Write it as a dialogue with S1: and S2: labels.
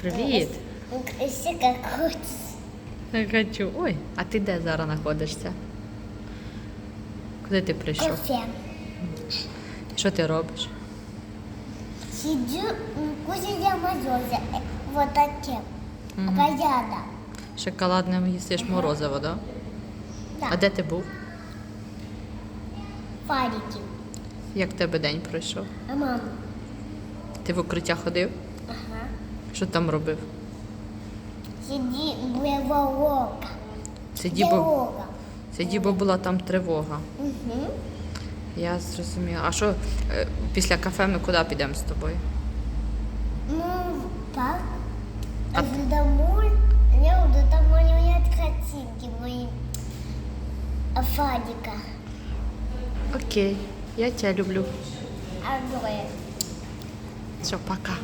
S1: Привіт. Хочу. Ой, а ти де зараз знаходишся? Куди ти прийшов?
S2: Кофе.
S1: Що ти робиш?
S2: Сидю, м, кушаю мороза. Вот.
S1: Мгм.
S2: Рядом.
S1: Шоколадним їсиш морозиво, да?
S2: Да.
S1: А де ти був?
S2: Фарики.
S1: Як в тебе день пройшов?
S2: А мама?
S1: Ти в укриття ходив? Що там робив?
S2: Сиди, блеволога.
S1: Сиді, бо, сиді, бо була там тривога.
S2: Угу.
S1: Я зрозуміла. А що е, після кафе ми куди підемо з тобою?
S2: Ну, так.
S1: А
S2: А домой, я буду у меня картинки мои. А Фадика.
S1: Окей, я тебе люблю.
S2: А двое.
S1: Все, пока.